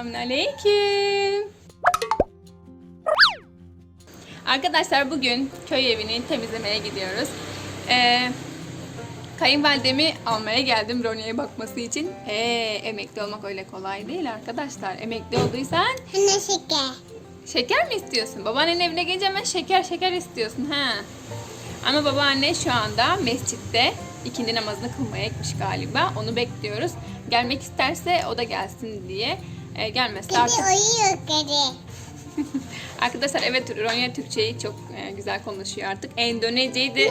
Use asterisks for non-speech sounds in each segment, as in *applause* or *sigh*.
Selamünaleyküm. Arkadaşlar bugün köy evini temizlemeye gidiyoruz. Ee, kayınvalidemi almaya geldim Ronya'ya bakması için. Ee, emekli olmak öyle kolay değil arkadaşlar. Emekli olduysan Anne şeker. şeker mi istiyorsun? Babaannenin evine gelince hemen şeker şeker istiyorsun ha. Ama babaanne şu anda mescitte ikindi namazını kılmaya gitmiş galiba. Onu bekliyoruz. Gelmek isterse o da gelsin diye. Gelmezse Kedi artık uyuyor kedi. *laughs* Arkadaşlar evet Ronya Türkçeyi çok e, güzel konuşuyor artık. Endonezceyi de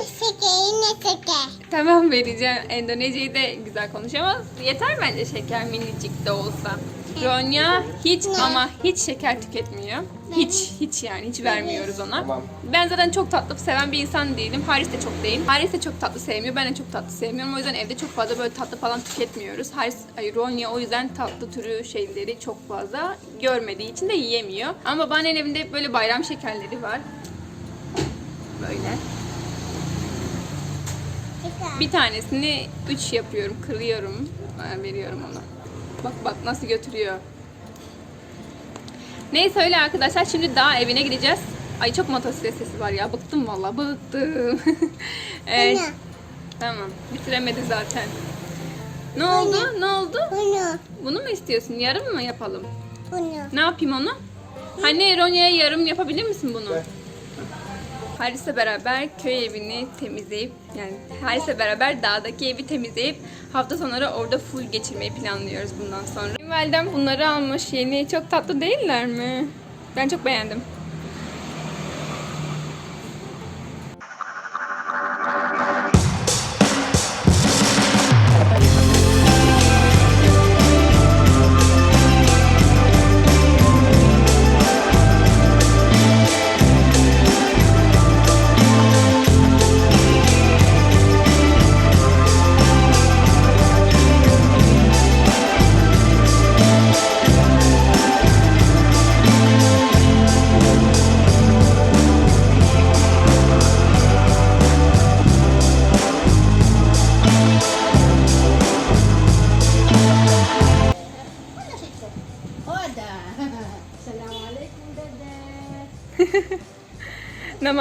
tamam vereceğim. Endonezceyi de güzel konuşuyor ama yeter bence şeker minicik de olsa. Ronya hiç Ne? ama hiç şeker tüketmiyor. Hiç hiç yani hiç vermiyoruz ona. Tamam. Ben zaten çok tatlı seven bir insan değilim. Haris de çok değil. Haris de çok tatlı sevmiyor. Ben de çok tatlı sevmiyorum. O yüzden evde çok fazla böyle tatlı falan tüketmiyoruz. Haris, ay, Ronya o yüzden tatlı türü şeyleri çok fazla görmediği için de yiyemiyor. Ama babaannenin evinde hep böyle bayram şekerleri var. Böyle. Bir tanesini 3 yapıyorum, kırıyorum, veriyorum ona. Bak bak nasıl götürüyor. Neyse öyle arkadaşlar şimdi daha evine gideceğiz. Ay çok motosiklet sesi var ya bıktım vallahi bıktım. *laughs* evet, Anne tamam bitiremedi zaten. Ne oldu? Ne oldu? bunu Bunu mu istiyorsun? Yarım mı yapalım? bunu. Ne yapayım onu? Hani Ronya'ya yarım yapabilir misin bunu? Haris'le beraber köy evini temizleyip yani Haris'le beraber dağdaki evi temizleyip hafta sonları orada full geçirmeyi planlıyoruz bundan sonra. Validem bunları almış yeni çok tatlı değiller mi? Ben çok beğendim.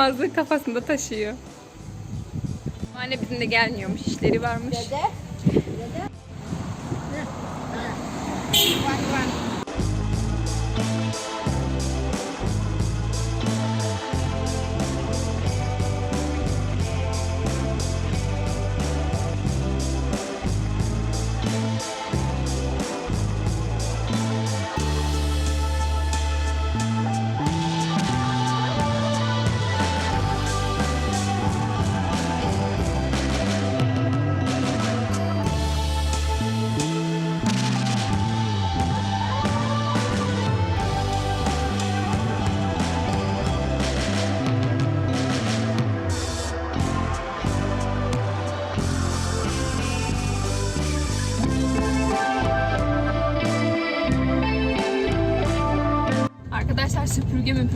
Namazı kafasında taşıyor. Anne bizimle gelmiyormuş işleri varmış. Dede.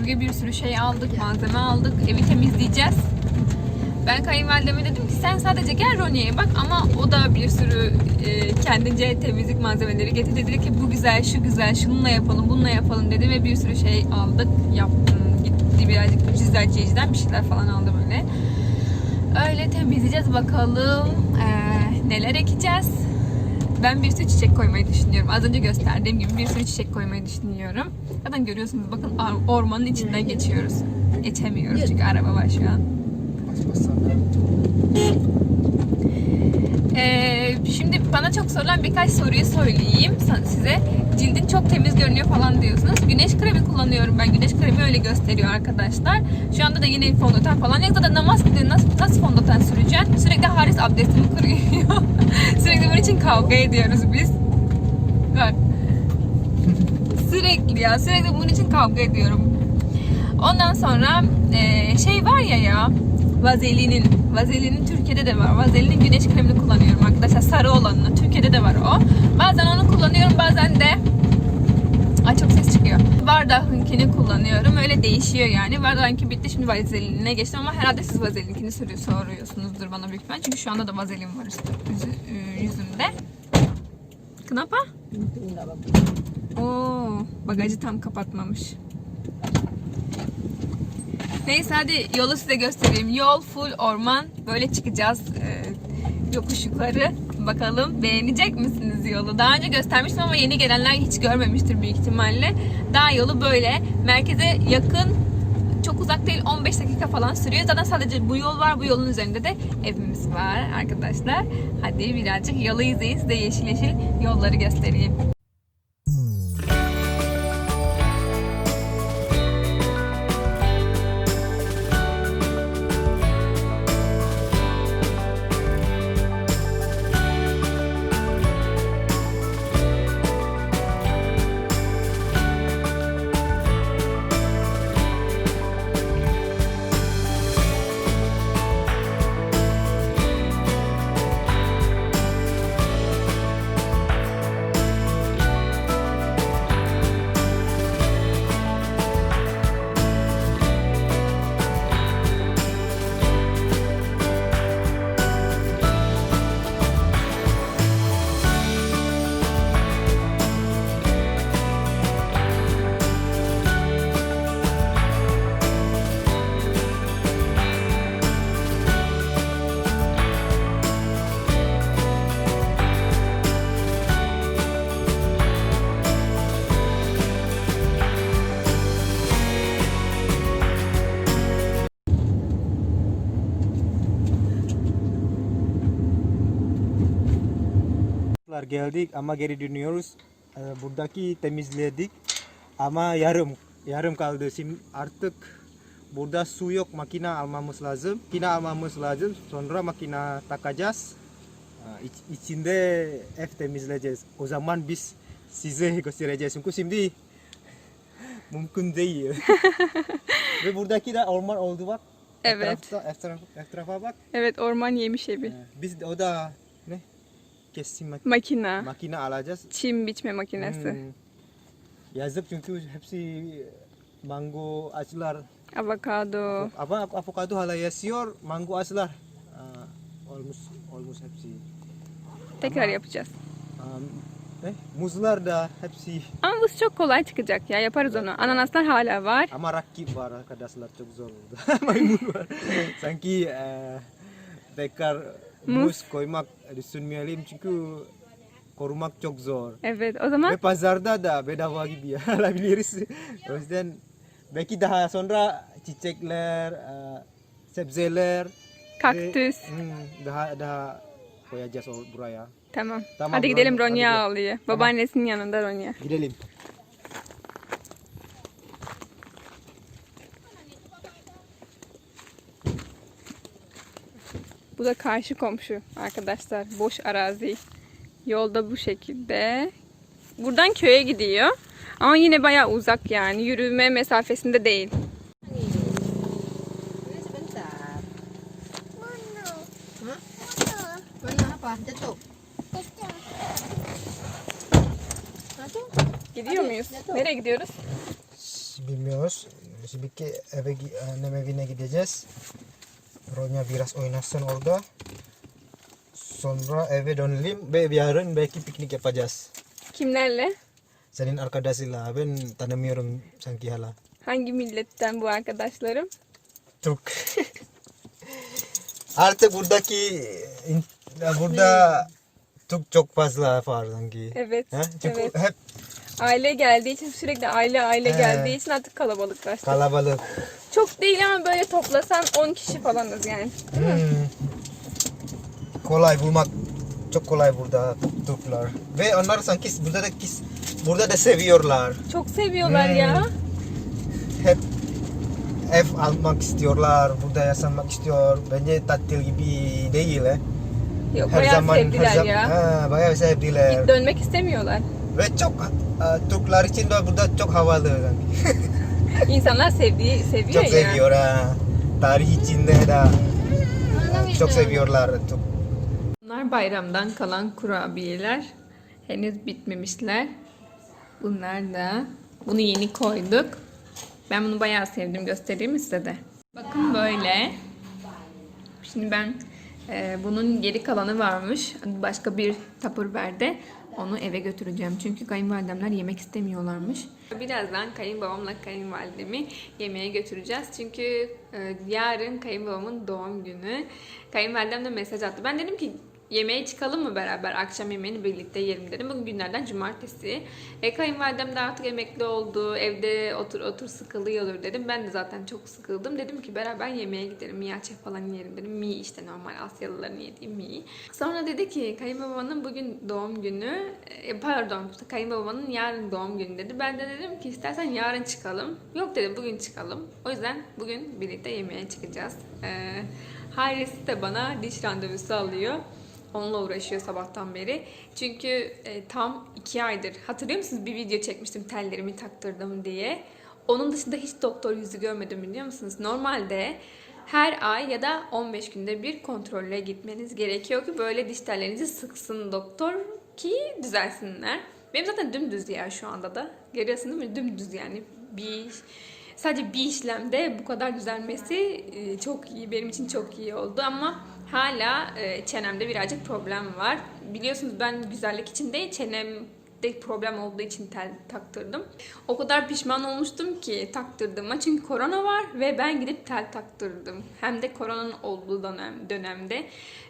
Süpürge bir sürü şey aldık, malzeme aldık, evi temizleyeceğiz. Ben kayınvalideme dedim ki sen sadece gel Ronya'ya bak ama o da bir sürü e, kendince temizlik malzemeleri getirdi. Dedi ki bu güzel, şu güzel, şununla yapalım, bununla yapalım dedi ve bir sürü şey aldık. Yaptım, gitti birazcık cüzdancıdan bir şeyler falan aldım öyle. Öyle temizleyeceğiz bakalım e, neler ekeceğiz. Ben bir sürü çiçek koymayı düşünüyorum. Az önce gösterdiğim gibi bir sürü çiçek koymayı düşünüyorum. Zaten görüyorsunuz bakın or- ormanın içinden geçiyoruz. Geçemiyoruz çünkü araba var şu an. Ee, şimdi bana çok sorulan birkaç soruyu söyleyeyim size. Cildin çok temiz görünüyor falan diyorsunuz. Güneş kremi kullanıyorum ben. Güneş kremi öyle gösteriyor arkadaşlar. Şu anda da yine fondöten falan yok. Zaten namaz gidiyor. Nasıl, nasıl fondöten süreceksin? Sürekli Haris abdestimi kırıyor. *laughs* Sürekli kavga ediyoruz biz. Bak. Sürekli ya. Sürekli bunun için kavga ediyorum. Ondan sonra eee, şey var ya ya Vazelinin. Vazelinin Türkiye'de de var. Vazelinin güneş kremini kullanıyorum arkadaşlar. Sarı olanını. Türkiye'de de var o. Bazen onu kullanıyorum bazen de Ay çok ses çıkıyor. Bardak'ınkini kullanıyorum. Öyle değişiyor yani. Bardak'ınki bitti. Şimdi vazelinine geçtim ama herhalde siz vazelinkini soruyor, soruyorsunuzdur bana büyük ihtimal. Çünkü şu anda da vazelin var üstü, e, yüzümde. Knapa? Oo. Bagajı tam kapatmamış. Neyse hadi yolu size göstereyim. Yol full orman. Böyle çıkacağız e, yokuş yukarı. Bakalım beğenecek misiniz yolu? Daha önce göstermiştim ama yeni gelenler hiç görmemiştir büyük ihtimalle. Daha yolu böyle. Merkeze yakın uzak değil 15 dakika falan sürüyor. Zaten sadece bu yol var. Bu yolun üzerinde de evimiz var arkadaşlar. Hadi birazcık yolu izleyin. Size yeşil yeşil yolları göstereyim. Tekrar geldik ama geri dönüyoruz. Ee, Buradaki temizledik ama yarım yarım kaldı. Şimdi artık burada su yok makine almamız lazım. Makine almamız lazım. Sonra makine takacağız. Ee, iç- içinde ev temizleyeceğiz. O zaman biz size *laughs* göstereceğiz. Çünkü şimdi *laughs* mümkün değil. *laughs* Ve buradaki de orman oldu bak. Evet. Etrafta, etraf, etrafa bak. Evet orman yemiş evi. Ee, Biz o da? Kesim mak- Makina. makine alacağız. Çim biçme makinesi. Hmm. Yazık çünkü hepsi mango ağaçlar. Avokado. Apa avokado hala yaşıyor, mango ağaçlar. Aa, olmuş, olmuş hepsi. Tekrar yapacağız. Um, eh, muzlar da hepsi. Ama bu çok kolay çıkacak ya yaparız onu. Ananaslar hala var. Ama rakip var arkadaşlar çok zor. *laughs* Maymun var. *laughs* Sanki eh, tekrar Muz. koymak düşünmeyelim çünkü korumak çok zor. Evet o zaman Ve pazarda da bedava gibi ya *laughs* alabiliriz. O yüzden belki daha sonra çiçekler, e, sebzeler, kaktüs. ve, daha daha koyacağız buraya. Tamam. Tamam, Hadi gidelim Ronya, Ronya ağlıyor. Babaannesinin yanında Ronya. Gidelim. Bu da karşı komşu arkadaşlar. Boş arazi. Yolda bu şekilde. Buradan köye gidiyor. Ama yine bayağı uzak yani. Yürüme mesafesinde değil. Gidiyor muyuz? Nereye gidiyoruz? Bilmiyoruz. Şimdi eve annem evine gideceğiz. Ronya biraz oynasın orada. Sonra eve dönelim ve yarın belki piknik yapacağız. Kimlerle? Senin arkadaşıyla ben tanımıyorum sanki hala. Hangi milletten bu arkadaşlarım? Türk. *laughs* Artık buradaki in- burada Türk çok fazla var sanki. Evet. Ha? Çünkü evet. hep Aile geldiği için sürekli aile aile He. geldiği için artık kalabalıklaştı. kalabalık. Çok değil ama böyle toplasan 10 kişi falanız yani. Hmm. Kolay bulmak çok kolay burada Türkler. Ve onlar sanki burada da kis, burada da seviyorlar. Çok seviyorlar Hmm. ya. Hep ev almak istiyorlar, burada yaşamak istiyor. Bence tatil gibi değil. Eh. Yok bayağı sevdiler zam- ya. Ha, bayağı sevdiler. Dönmek istemiyorlar. Ve çok e, Türkler için de burada çok havalı. *laughs* İnsanlar sevdiği seviyor çok ya. seviyor ha. Tarih içinde de çok seviyorlar. Çok. Bunlar bayramdan kalan kurabiyeler. Henüz bitmemişler. Bunlar da. Bunu yeni koyduk. Ben bunu bayağı sevdim. Göstereyim mi size de? Bakın böyle. Şimdi ben e, bunun geri kalanı varmış. Başka bir Tupperware'de. Onu eve götüreceğim. Çünkü kayınvalidemler yemek istemiyorlarmış. Birazdan kayınbabamla kayınvalidemi yemeğe götüreceğiz. Çünkü e, yarın kayınbabamın doğum günü. Kayınvalidem de mesaj attı. Ben dedim ki yemeğe çıkalım mı beraber? Akşam yemeğini birlikte yiyelim dedim. Bugün günlerden cumartesi. E, kayınvalidem de artık emekli oldu. Evde otur otur sıkılıyordur dedim. Ben de zaten çok sıkıldım. Dedim ki beraber yemeğe gidelim. Miyaçe falan yiyelim dedim. Mi işte normal Asyalıların yediği mi. Sonra dedi ki kayınbabanın bugün doğum günü. E, pardon kayınbabanın yarın doğum günü dedi. Ben de dedim ki istersen yarın çıkalım. Yok dedi bugün çıkalım. O yüzden bugün birlikte yemeğe çıkacağız. E, Haris de bana diş randevusu alıyor. Onunla uğraşıyor sabahtan beri. Çünkü e, tam iki aydır. Hatırlıyor musunuz? Bir video çekmiştim tellerimi taktırdım diye. Onun dışında hiç doktor yüzü görmedim biliyor musunuz? Normalde her ay ya da 15 günde bir kontrolle gitmeniz gerekiyor ki böyle diş tellerinizi sıksın doktor ki düzelsinler. Benim zaten dümdüz ya şu anda da. Görüyorsun değil mi? Dümdüz yani. Bir sadece bir işlemde bu kadar düzelmesi e, çok iyi. Benim için çok iyi oldu ama hala e, çenemde birazcık problem var. Biliyorsunuz ben güzellik için değil çenemde problem olduğu için tel taktırdım. O kadar pişman olmuştum ki taktırdığıma. Çünkü korona var ve ben gidip tel taktırdım. Hem de koronanın olduğu dönem, dönemde.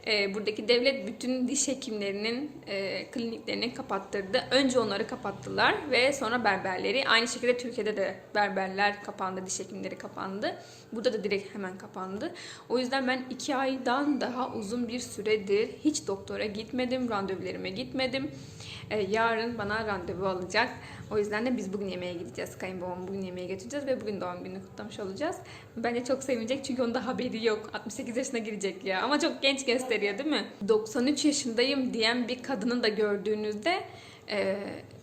E, buradaki devlet bütün diş hekimlerinin e, kliniklerini kapattırdı. Önce onları kapattılar ve sonra berberleri. Aynı şekilde Türkiye'de de berberler kapandı, diş hekimleri kapandı. Burada da direkt hemen kapandı. O yüzden ben iki aydan daha uzun bir süredir hiç doktora gitmedim, randevularıma gitmedim. Ee, yarın bana randevu alacak. O yüzden de biz bugün yemeğe gideceğiz. Kayınbabamı bugün yemeğe götüreceğiz ve bugün doğum gününü kutlamış olacağız. Bence çok sevinecek çünkü onda haberi yok. 68 yaşına girecek ya. Ama çok genç gösteriyor değil mi? 93 yaşındayım diyen bir kadını da gördüğünüzde e,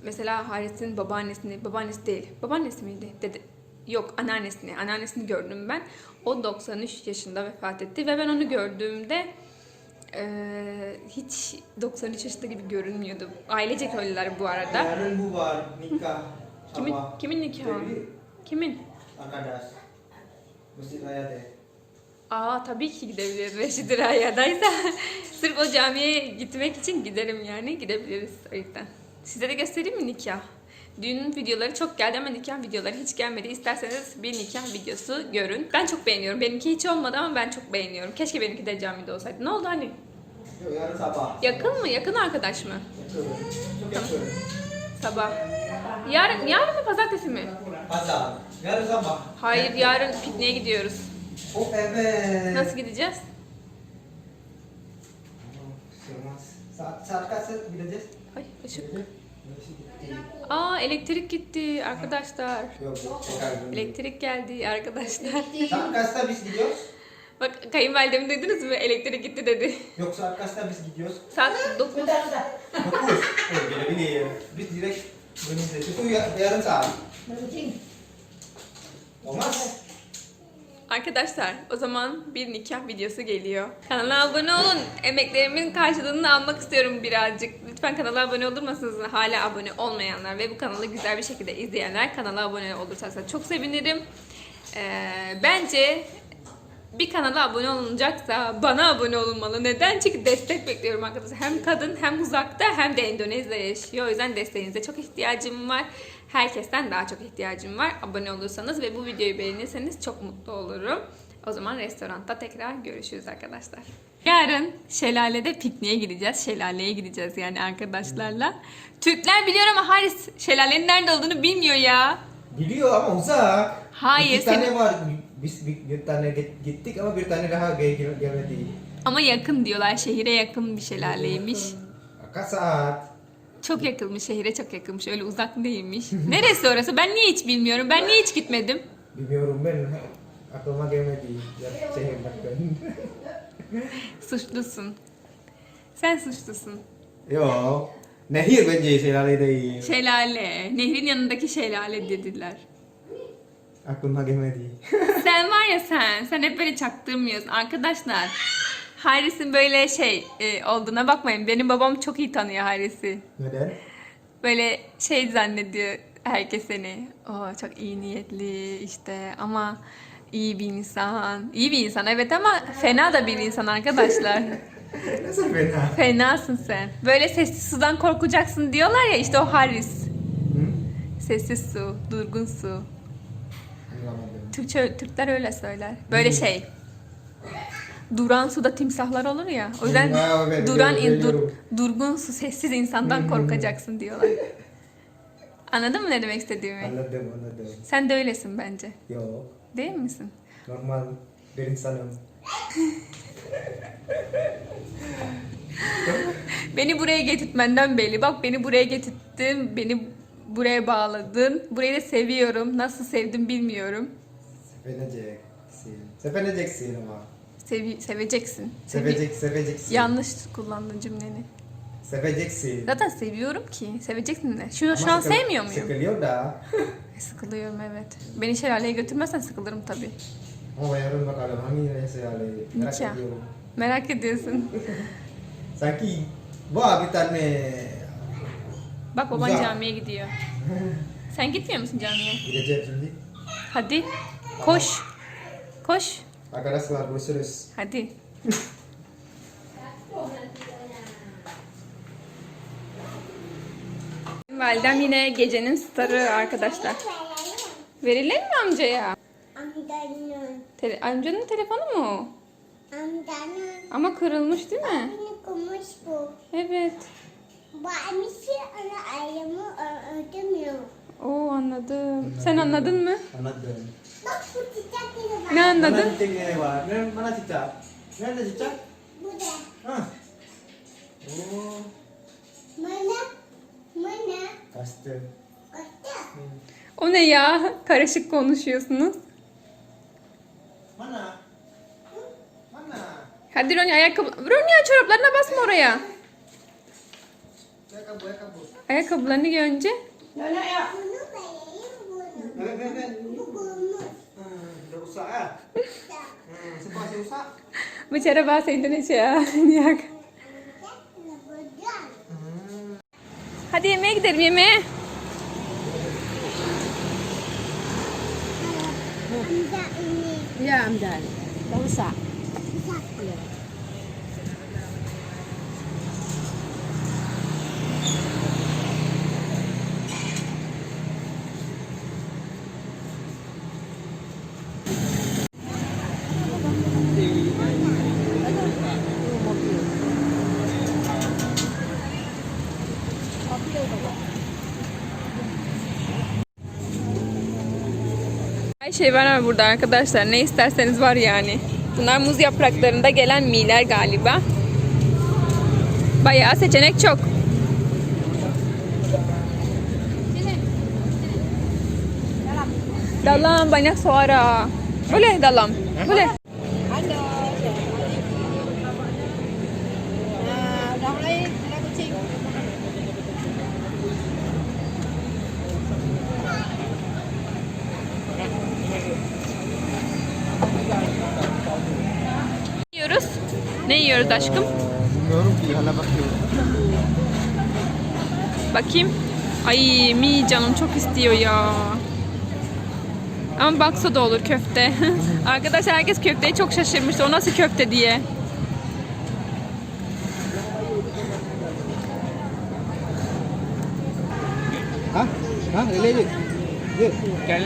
mesela Haris'in babaannesini, babaannesi değil, babaannesi miydi? Dedi, Yok anneannesini, anneannesini gördüm ben. O 93 yaşında vefat etti ve ben onu gördüğümde eee, hiç 93 yaşında gibi görünmüyordu. Ailecek öyleler bu arada. Yarın bu var nikah. *laughs* Kimin sama kimin nikahı? Dewi Kimin? Akadas. Masjid Raya deh. Aa tabii ki gidebiliriz. Reşit Raya'daysa *laughs* sırf o camiye gitmek için giderim yani. Gidebiliriz o yüzden. Size de göstereyim mi nikah? Düğünün videoları çok geldi ama nikah videoları hiç gelmedi. İsterseniz bir nikah videosu görün. Ben çok beğeniyorum. Benimki hiç olmadı ama ben çok beğeniyorum. Keşke benimki de camide olsaydı. Ne oldu hani? Yuk, yarın sabah. Yakın mı? Yakın arkadaş mı? Yakın. Çok yakın. Sabah. Yarın, yarın mı pazartesi mi? Pazar. Yarın sabah. Hayır yarın pikniğe gidiyoruz. Oh evet. Nasıl gideceğiz? Sığmaz. Saat, saat kaç saat gideceğiz? Ay ışık. Gitti? Aa elektrik gitti arkadaşlar. Yok yok. Elektrik geldi arkadaşlar. Saat kaçta biz gidiyoruz? Bak kayınvalidemi duydunuz mu? Elektrik gitti dedi. Yok saat kaçta biz gidiyoruz? Saat 9. Dokuz. Oh gini-gini. Biz direkt döneceğiz. Itu ya, yarın saat. Olmaz. Arkadaşlar o zaman bir nikah videosu geliyor. Kanala abone olun. Emeklerimin karşılığını almak istiyorum birazcık. Lütfen kanala abone olur musunuz? Hala abone olmayanlar ve bu kanalı güzel bir şekilde izleyenler kanala abone olursanız çok sevinirim. Ee, bence bir kanala abone olunacaksa bana abone olunmalı. Neden? Çünkü destek bekliyorum arkadaşlar. Hem kadın hem uzakta hem de Endonezya'da yaşıyor. O yüzden desteğinize çok ihtiyacım var. Herkesten daha çok ihtiyacım var. Abone olursanız ve bu videoyu beğenirseniz çok mutlu olurum. O zaman restoranda tekrar görüşürüz arkadaşlar. Yarın şelalede pikniğe gideceğiz. Şelaleye gideceğiz yani arkadaşlarla. Türkler biliyor ama Haris şelalenin nerede olduğunu bilmiyor ya. Biliyor ama uzak. Hayır, İki tane senin- var. Biz bir, bir tane git- gittik ama bir tane daha gel gel- gelmedi. Ama yakın diyorlar. Şehire yakın bir şelaleymiş. Kaç saat? Çok yakınmış, şehire çok yakınmış. Öyle uzak değilmiş. *laughs* Neresi orası? Ben niye hiç bilmiyorum? Ben niye hiç gitmedim? Bilmiyorum ben. Aklıma gelmedi. Ya, şehir bakın. *laughs* Suçlusun. Sen suçlusun. Yo. Nehir bence şelale değil. Şelale. Nehrin yanındaki şelale dediler. Aklıma gelmedi. *laughs* sen var ya sen. Sen hep böyle çaktırmıyorsun. Arkadaşlar. Haris'in böyle şey e, olduğuna bakmayın. Benim babam çok iyi tanıyor Haris'i. Neden? Böyle şey zannediyor herkes seni. O çok iyi niyetli işte ama iyi bir insan. İyi bir insan evet ama fena da bir insan arkadaşlar. *laughs* Nasıl fena? Fenasın sen. Böyle sessiz sudan korkacaksın diyorlar ya işte o Haris. Hı? Sessiz su, durgun su. Türkçe, Türkler öyle söyler. Böyle şey. Duran suda timsahlar olur ya. O yüzden Ha, evet, duran in- dur- biliyorum. durgun su, sessiz insandan korkacaksın diyorlar. Anladın mı ne demek istediğimi? Anladım anladım. Sen de öylesin bence. Yok. Değil misin? Normal bir insanım. *laughs* Beni buraya getirtmenden belli. Bak beni buraya getirttin, beni buraya bağladın. Burayı da seviyorum. Nasıl sevdim bilmiyorum. Seveceksin. Seveceksin ama. Sevi seveceksin. Sevi- Sevecek, seveceksin. Yanlış kullandın cümleni. Seveceksin. Zaten seviyorum ki. Seveceksin de. Şu, şu an sıkıl- sevmiyor muyum? Sıkılıyor da. *laughs* Sıkılıyorum evet. Beni şelaleye götürmezsen sıkılırım tabii. Ama yarın bakalım hangi neyse yani. Merak Nikah. ediyorum. Merak ediyorsun. *laughs* Sanki bu bir tane Bak baban Güzel. camiye gidiyor. *laughs* Sen gitmiyor musun camiye? gideceğim şimdi. Hadi. Koş. Koş. Arkadaşlar görüşürüz. Hadi. Validem yine gecenin starı arkadaşlar. Verelim mi amcaya? Amcanın, Tele- amcanın telefonu mu? amcanın. Ama kırılmış değil mi? Kumus bu. Evet. Buat misi anak ayamı ödemiyor. Oo anladım. Sen anladın mı? Anladım. Bak bu çiçek bak. Ne anladın? Wak? Mana- Mana cicak? Mana cicak? Bu da. Ha. Oh, Mana? Mana? kastı. Kata. O ne ya? Karışık konuşuyorsunuz. Mana? Mana? Hadi Ronya ayakkabı... Ronya çoraplarına basma oraya. Ya kabur, ya kabur. Ayakkabılarını önce. Bunu bayarım bunu. Eh, eh, eh. Bu kumus. rusak ah. Hmm, semua masih rusak. Bicara bahasa Indonesia ni ak. Hadi yemeğe gidelim yemeğe. Ya amdal. Dah rusak. Rusak. Ya. Şey var ama burada arkadaşlar. Ne isterseniz var yani. Bunlar muz yapraklarında gelen miler galiba. Bayağı seçenek çok. Dalam banyak suara. Boleh dalam. Boleh. Ne yiyoruz aşkım? Bilmiyorum ki hala bakıyorum. Bakayım. Ay mi canım çok istiyor ya. Ama baksa da olur köfte. *laughs* Arkadaşlar herkes köfteye çok şaşırmıştı. O nasıl köfte diye. Hah? Hah, lele ni. Ya.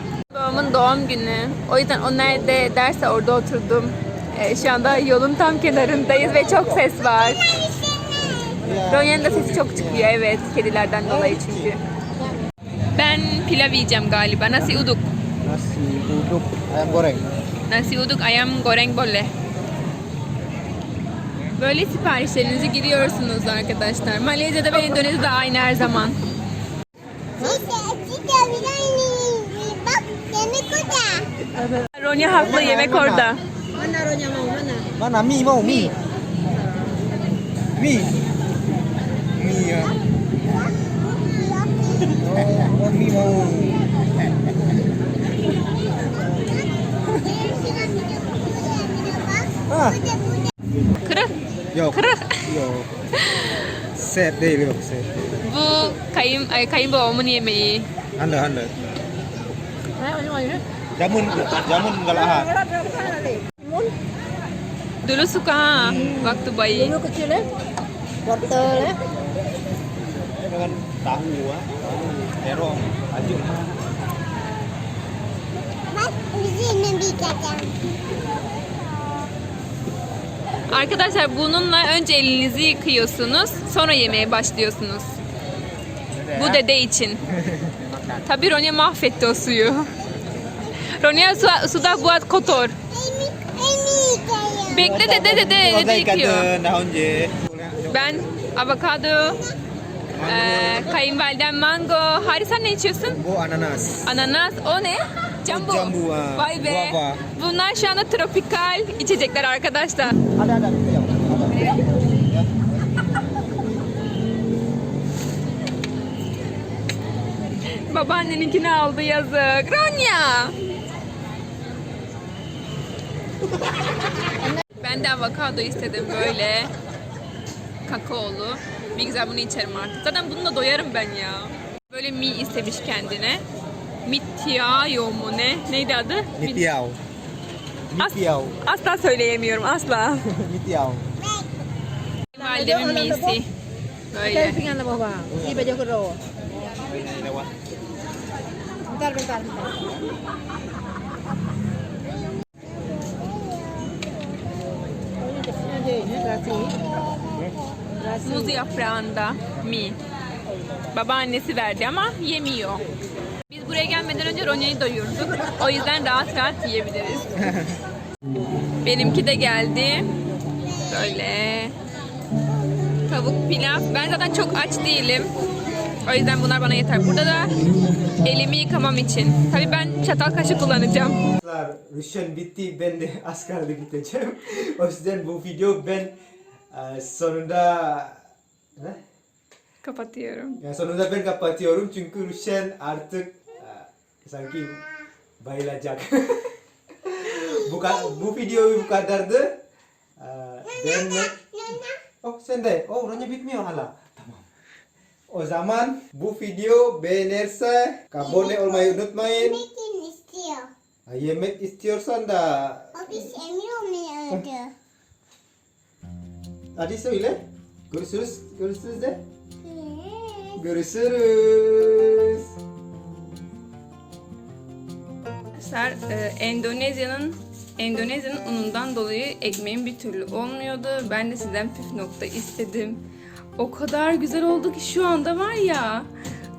Boleh Babamın doğum günü. O yüzden o nerede derse orada oturdum. Ee, şu anda yolun tam kenarındayız ve çok ses var. Ronya'nın da sesi çok çıkıyor evet. Kedilerden dolayı çünkü. Ben pilav yiyeceğim galiba. Nasi uduk. Nasi uduk ayam goreng. Nasi uduk ayam goreng bolle. Böyle siparişlerinizi giriyorsunuz arkadaşlar. Malezya'da ve Endonezya'da aynı her zaman. Ronya haklı yemek orada. Mana rohnya mau mana? Mana mi mau mi? Mi. Mi ya. Oh, mi mau. Ah. Kırık. Yok. Kırık. Yok. Set değil yok set. Bu kayın, ay, kayınbabamın yemeği. Anda anda. Ha, mana mana? Jamun, jamun galaha. Orang berapa sana ni? Mun. Dulu suka waktu bayi. Dulu kecil eh. Wortel eh. Dengan tahu ah, tahu terong, kacang. Arkadaşlar bununla önce elinizi yıkıyorsunuz. Sonra yemeye başlıyorsunuz. Bu dede için. *laughs* Tabii Ronya mahvetti o suyu. Ronya su, suda buat kotor. Bekle dede dede dede yıkıyor. Ben avokado, eee kayınvalidem mango. Hari sen ne içiyorsun? Bu ananas. Ananas, o ne? Jambu. Jambu, ha. Vay be. Guava. Bunlar şu anda tropikal içecekler arkadaşlar. Ada ada itu ya. Ada. Babaanneninkini aldı yazık. Ronya. Ben de avokado istedim böyle. Kakaolu. Bir güzel bunu içerim artık. Zaten bununla doyarım ben ya. Böyle mi istemiş kendine. Mitiayo mu ne? Neydi adı? Mitiao. As- Mitiao. asla söyleyemiyorum asla. *laughs* Mitiao. Validemin misi. Böyle. Kayak Terasi. Muz yaprağında mi. Babaannesi verdi ama yemiyor. Biz buraya gelmeden önce Ronya'yı doyurduk. O yüzden rahat rahat yiyebiliriz. *laughs* Benimki de geldi. Böyle. Tavuk pilav. Ben zaten çok aç değilim. O yüzden bunlar bana yeter. Burada da elimi yıkamam için. Tabii ben çatal kaşık kullanacağım. Rüşen bitti ben de *laughs* askerlik gideceğim. o yüzden bu video ben e, sonunda ne? Kapatıyorum. Ya sonunda ben kapatıyorum çünkü Rüşen artık e, sanki bayılacak. *laughs* bu, bu video bu kadardı. E, ben Oh sen de. Oh orangnya bitmiyor hala. O zaman bu video beğenirse abone olmayı unutmayın. Metin istiyor. Ha, Yemek istiyorsan da O biz emiyor muydu? *laughs* Tadi söyle. Görüşürüz. Görüşürüz de. Görüşürüz. Arkadaşlar e, Endonezya'nın Endonezya'nın unundan dolayı ekmeğim bir türlü olmuyordu. Ben de sizden püf nokta istedim. O kadar güzel oldu ki şu anda var ya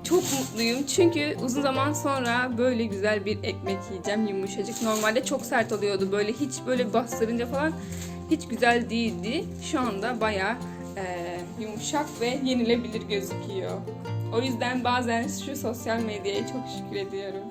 çok mutluyum. Çünkü uzun zaman sonra böyle güzel bir ekmek yiyeceğim yumuşacık. Normalde çok sert oluyordu. Böyle hiç böyle bastırınca falan hiç güzel değildi. Şu anda bayağı e, yumuşak ve yenilebilir gözüküyor. O yüzden bazen şu sosyal medyaya çok şükür ediyorum.